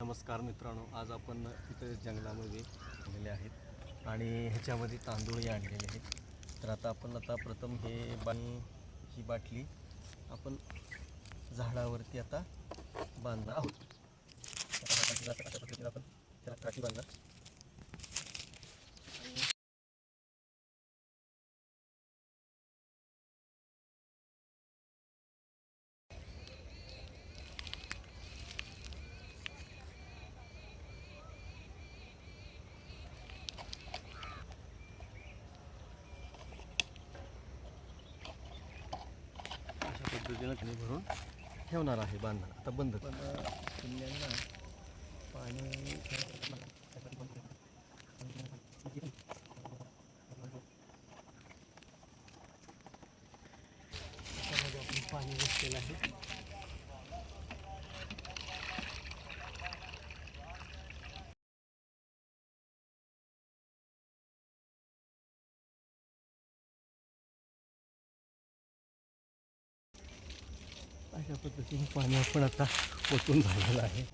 नमस्कार मित्रांनो आज आपण इथे जंगलामध्ये आलेले आहेत आणि ह्याच्यामध्ये तांदूळही आणलेले आहेत. तर आता आपण आता प्रथम हे बाणी ही बाटली आपण झाडावरती आता बांधणार आहोत. आपण त्याला काठी बांधणार अशा पद्धतीनं पाणी भरून ठेवणार आहे बांधणार आता बंद पण पिल्ल्यांना पाणी पाणी बसलेलं आहे. अशा पद्धतीने पाणी आपण आता ओतून झालेलं आहे.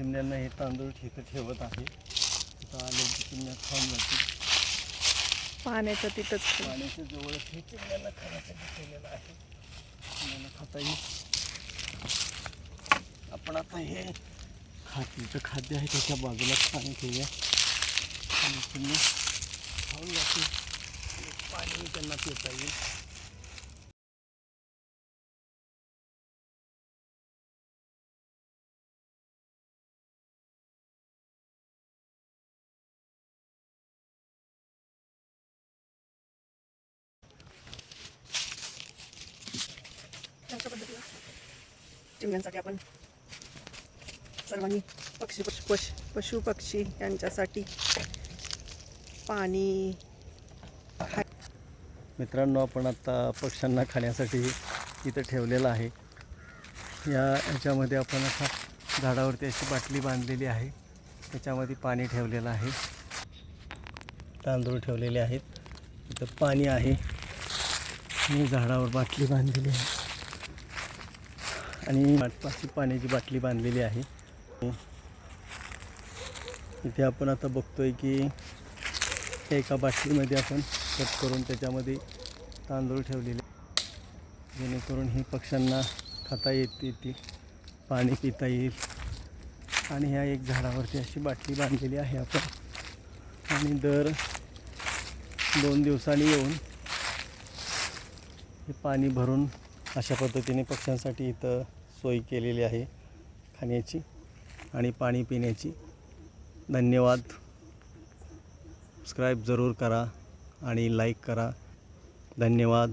चिमण्यांना हे तांदूळ इथं ठेवत आहे. इथं आले की चिमण्या खाऊन जातील. पाण्याचं तिथंच पाण्याच्या जवळच हे चिमण्यांना खाण्यासाठी ठेवलेलं आहे. चिमण्यांना खाता येईल. आपण आता हे खातीचं खाद्य आहे त्याच्या बाजूला पाणी ठेवूया. आणि खाऊन जातील. पाणी त्यांना पिता येईल. अशा पद्धतीनं. चिमण्यांसाठी आपण सर्वांनी पक्षी पशु पश पशु पक्षी यांच्यासाठी पाणी मित्रांनो आपण आता पक्ष्यांना खाण्यासाठी इथं ठेवलेलं आहे. या ह्याच्यामध्ये आपण असा झाडावरती अशी बाटली बांधलेली आहे. त्याच्यामध्ये पाणी ठेवलेलं आहे. तांदूळ ठेवलेले आहेत. इथं पाणी आहे. आणि झाडावर बाटली बांधलेली आहे. आणि पाचपाची पाण्याची बाटली बांधलेली आहे. इथे आपण आता बघतोय की एका बाटलीमध्ये आपण कट करून त्याच्यामध्ये तांदूळ ठेवलेले. जेणेकरून ही पक्ष्यांना खाता येत येते पाणी पिता येईल. आणि ह्या एक झाडावरती अशी बाटली बांधलेली आहे आपण. आणि दर दोन दिवसांनी येऊन हे पाणी भरून अशा पद्धतीने पक्ष्यांसाठी इथं सोय केलेली आहे खाण्याची आणि पाणी पिण्याची. धन्यवाद. सबस्क्राईब जरूर करा आणि लाईक करा. धन्यवाद.